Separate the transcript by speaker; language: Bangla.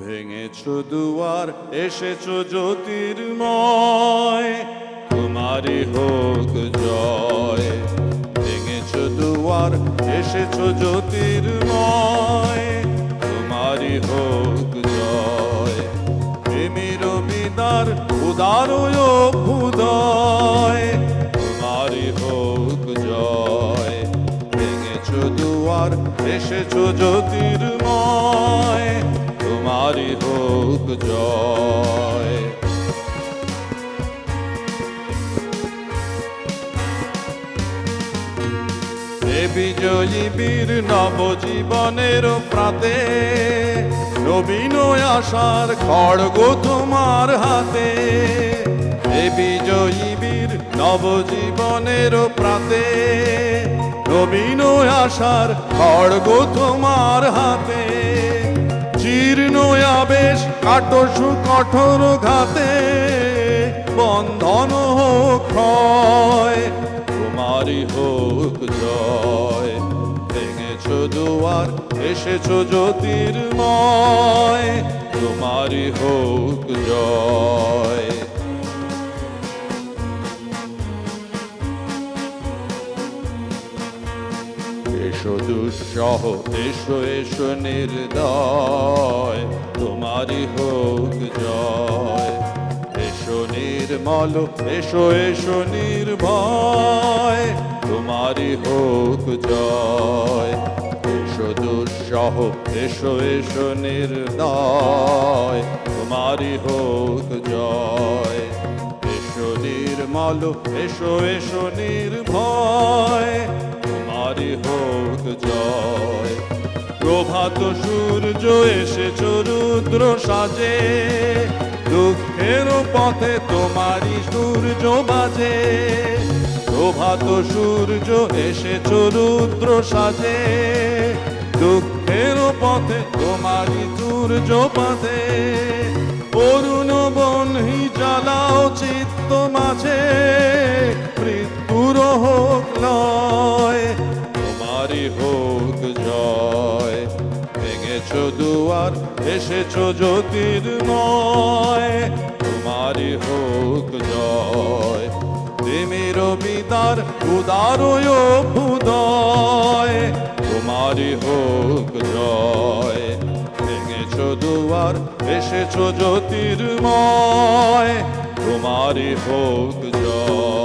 Speaker 1: ভেঙেছ দুয়ার, এসেছ জ্যোতির্ময়। তোমারই হোক জয়। ভেঙেছ দুয়ার, এসেছ জ্যোতির্ময়। তোমারই হোক জয়। প্রেমের বিদার উদার ভুদয় তোমারই হোক জয়। ভেঙেছ দুয়ার, এসেছ জ্যোতির্ময়। তোমারই হোক জয়। বিজয়ী বীর নবজীবনের প্রাতে, নবীন আশার খড়গ তোমার হাতে। হে বিজয়ী বীর নবজীবনের প্রাতে, নবীন আশার খড়গ তোমার হাতে। আবেশ সুকঠোর কঠোর ঘাতে, বন্ধন হোক ক্ষয় তোমারই হোক জয়। ভেঙেছ দুয়ার, এসেছ জ্যোতির্ময় তোমারই হোক জয়। এসো দুঃসহ, এসো এসো নির্দয়, তোমারই হোক জয়। এসো নির্মল, এসো এসো নির্ভয়, তোমারই হোক জয়। এসো দুঃসহ, এসো এসো নির্দয়, তোমারই হোক জয়। এসো নির্মল, এসো এসো নির্ভয় প্রভাত সূর্য এসে চরুদ্র সাজে। দুঃখের পথে তোমারই সূর্য বাজে। প্রভাত সূর্য এসে চরুদ্র সাজে। দুঃখের পথে তোমারই সূর্য বাজে। অরুণ বনহি জ্বালাও চিত্ত মাঝে। ভেঙেছ দুয়ার, এসেছ জ্যোতির্ময় তোমারই হোক জয়। প্রেমের বিদার উদার ভুদয় তোমারই হোক জয়। ভেঙেছ দুয়ার, এসেছ জ্যোতির্ময় তোমারই হোক জয়।